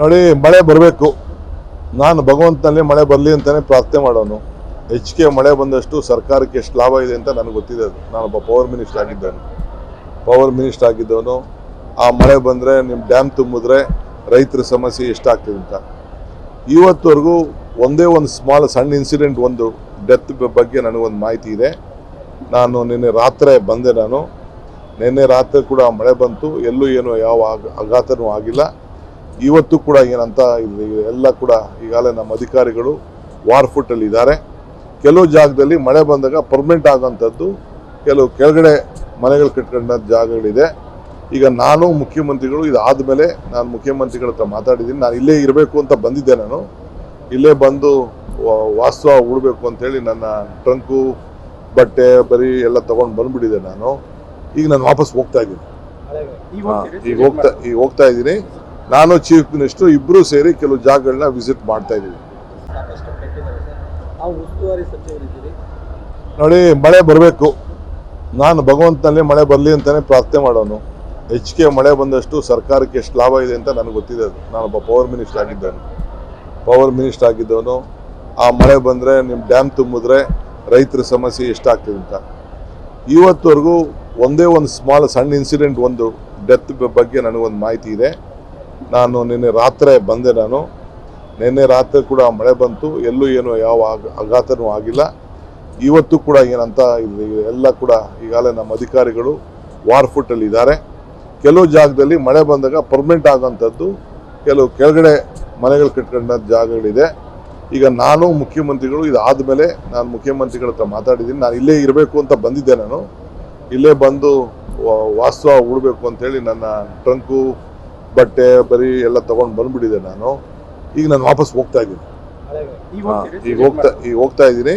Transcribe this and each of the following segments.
ನೋಡಿ, ಮಳೆ ಬರಬೇಕು. ನಾನು ಭಗವಂತನಲ್ಲಿ ಮಳೆ ಬರಲಿ ಅಂತಲೇ ಪ್ರಾರ್ಥನೆ ಮಾಡೋನು. ಹೆಚ್ಚಿಗೆ ಮಳೆ ಬಂದಷ್ಟು ಸರ್ಕಾರಕ್ಕೆ ಎಷ್ಟು ಲಾಭ ಇದೆ ಅಂತ ನನಗೆ ಗೊತ್ತಿದೆ ಅದು. ನಾನೊಬ್ಬ ಪವರ್ ಮಿನಿಸ್ಟರ್ ಆಗಿದ್ದವನು ಪವರ್ ಮಿನಿಸ್ಟರ್ ಆಗಿದ್ದವನು. ಆ ಮಳೆ ಬಂದರೆ ನಿಮ್ಮ ಡ್ಯಾಮ್ ತುಂಬಿದ್ರೆ ರೈತರ ಸಮಸ್ಯೆ ಎಷ್ಟಾಗ್ತದೆ ಅಂತ. ಇವತ್ತವರೆಗೂ ಒಂದೇ ಒಂದು ಸ್ಮಾಲ್ ಸಣ್ಣ ಇನ್ಸಿಡೆಂಟ್ ಒಂದು ಡೆತ್ ಬಗ್ಗೆ ನನಗೊಂದು ಮಾಹಿತಿ ಇದೆ. ನಾನು ನಿನ್ನೆ ರಾತ್ರಿ ಬಂದೆ ನಾನು. ನಿನ್ನೆ ರಾತ್ರಿ ಕೂಡ ಮಳೆ ಬಂತು. ಎಲ್ಲೂ ಏನು ಯಾವ ಆಘ- ಆಘಾತನೂ ಆಗಿಲ್ಲ. ಇವತ್ತು ಕೂಡ ಏನಂತ ಇಲ್ಲಿ ಎಲ್ಲ ಕೂಡ ಈಗಾಗಲೇ ನಮ್ಮ ಅಧಿಕಾರಿಗಳು ವಾರ್ ಫುಟಲ್ಲಿ ಇದ್ದಾರೆ. ಕೆಲವು ಜಾಗದಲ್ಲಿ ಮಳೆ ಬಂದಾಗ ಪರ್ಮನೆಂಟ್ ಆಗೋಂಥದ್ದು ಕೆಲವು ಕೆಳಗಡೆ ಮನೆಗಳು ಕಟ್ಕೊಂಡ ಜಾಗಗಳಿದೆ. ಈಗ ನಾನು ಮುಖ್ಯಮಂತ್ರಿಗಳು ಇದಾದ ಮೇಲೆ ನಾನು ಮುಖ್ಯಮಂತ್ರಿಗಳ ಹತ್ರ ಮಾತಾಡಿದ್ದೀನಿ. ನಾನು ಇಲ್ಲೇ ಇರಬೇಕು ಅಂತ ಬಂದಿದ್ದೆ ನಾನು. ಇಲ್ಲೇ ಬಂದು ವಾಸ್ತವ ಉಡಬೇಕು ಅಂತೇಳಿ ನನ್ನ ಟ್ರಂಕು, ಬಟ್ಟೆ ಬರೀ ಎಲ್ಲ ತೊಗೊಂಡು ಬಂದುಬಿಟ್ಟಿದ್ದೆ ನಾನು. ಈಗ ನಾನು ವಾಪಸ್ ಹೋಗ್ತಾ ಇದ್ದೀನಿ. ಈಗ ಹೋಗ್ತಾ ಈಗ ಹೋಗ್ತಾ ಇದ್ದೀನಿ. ನಾನು ಚೀಫ್ ಮಿನಿಸ್ಟರ್ ಇಬ್ಬರು ಸೇರಿ ಕೆಲವು ಜಾಗಗಳನ್ನ ವಿಸಿಟ್ ಮಾಡ್ತಾ ಇದ್ದೀವಿ. ನೋಡಿ ಮಳೆ ಬರಬೇಕು. ನಾನು ಭಗವಂತನಲ್ಲಿ ಮಳೆ ಬರಲಿ ಅಂತಲೇ ಪ್ರಾರ್ಥನೆ ಮಾಡೋನು. ಹೆಚ್ಚಿಗೆ ಮಳೆ ಬಂದಷ್ಟು ಸರ್ಕಾರಕ್ಕೆ ಎಷ್ಟು ಲಾಭ ಇದೆ ಅಂತ ನನಗೆ ಗೊತ್ತಿದೆ ಅದು. ನಾನೊಬ್ಬ ಪವರ್ ಮಿನಿಸ್ಟರ್ ಆಗಿದ್ದವನು ಪವರ್ ಮಿನಿಸ್ಟರ್ ಆಗಿದ್ದವನು. ಆ ಮಳೆ ಬಂದರೆ ನಿಮ್ಮ ಡ್ಯಾಮ್ ತುಂಬಿದ್ರೆ ರೈತರ ಸಮಸ್ಯೆ ಎಷ್ಟಾಗ್ತದೆ ಅಂತ. ಇವತ್ತವರೆಗೂ ಒಂದೇ ಒಂದು ಸ್ಮಾಲ್ ಸಣ್ಣ ಇನ್ಸಿಡೆಂಟ್ ಒಂದು ಡೆತ್ ಬಗ್ಗೆ ನನಗೊಂದು ಮಾಹಿತಿ ಇದೆ. ನಾನು ನಿನ್ನೆ ರಾತ್ರಿ ಬಂದೆ ನಾನು. ನಿನ್ನೆ ರಾತ್ರಿ ಕೂಡ ಮಳೆ ಬಂತು. ಎಲ್ಲೂ ಏನು ಯಾವ ಆಘ- ಆಘಾತನೂ ಆಗಿಲ್ಲ. ಇವತ್ತು ಕೂಡ ಏನಂತ ಎಲ್ಲ ಕೂಡ ಈಗಾಗಲೇ ನಮ್ಮ ಅಧಿಕಾರಿಗಳು ವಾರ್ ಫುಟಲ್ಲಿ ಇದ್ದಾರೆ. ಕೆಲವು ಜಾಗದಲ್ಲಿ ಮಳೆ ಬಂದಾಗ ಪರ್ಮನೆಂಟ್ ಆಗೋಂಥದ್ದು ಕೆಲವು ಕೆಳಗಡೆ ಮನೆಗಳು ಕಟ್ಕೊಂಡ ಜಾಗಗಳಿದೆ. ಈಗ ನಾನು ಮುಖ್ಯಮಂತ್ರಿಗಳು ಇದಾದ ಮೇಲೆ ನಾನು ಮುಖ್ಯಮಂತ್ರಿಗಳ ಹತ್ರ ಮಾತಾಡಿದ್ದೀನಿ. ನಾನು ಇಲ್ಲೇ ಇರಬೇಕು ಅಂತ ಬಂದಿದ್ದೆ ನಾನು. ಇಲ್ಲೇ ಬಂದು ವಾಸ್ತವ ಉಡಬೇಕು ಅಂತೇಳಿ ನನ್ನ ಟ್ರಂಕು ಬಟ್ಟೆ ಬರೀ ಎಲ್ಲ ತೊಗೊಂಡು ಬಂದ್ಬಿಟ್ಟಿದೆ ನಾನು. ಈಗ ನಾನು ವಾಪಸ್ ಹೋಗ್ತಾ ಇದ್ದೀನಿ. ಈಗ ಹೋಗ್ತಾ ಈಗ ಹೋಗ್ತಾ ಇದ್ದೀನಿ.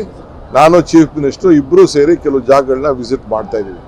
ನಾನು ಚೀಫ್ ಮಿನಿಸ್ಟರ್ ಇಬ್ಬರು ಸೇರಿ ಕೆಲವು ಜಾಗಗಳನ್ನ ವಿಸಿಟ್ ಮಾಡ್ತಾ ಇದ್ದೀವಿ.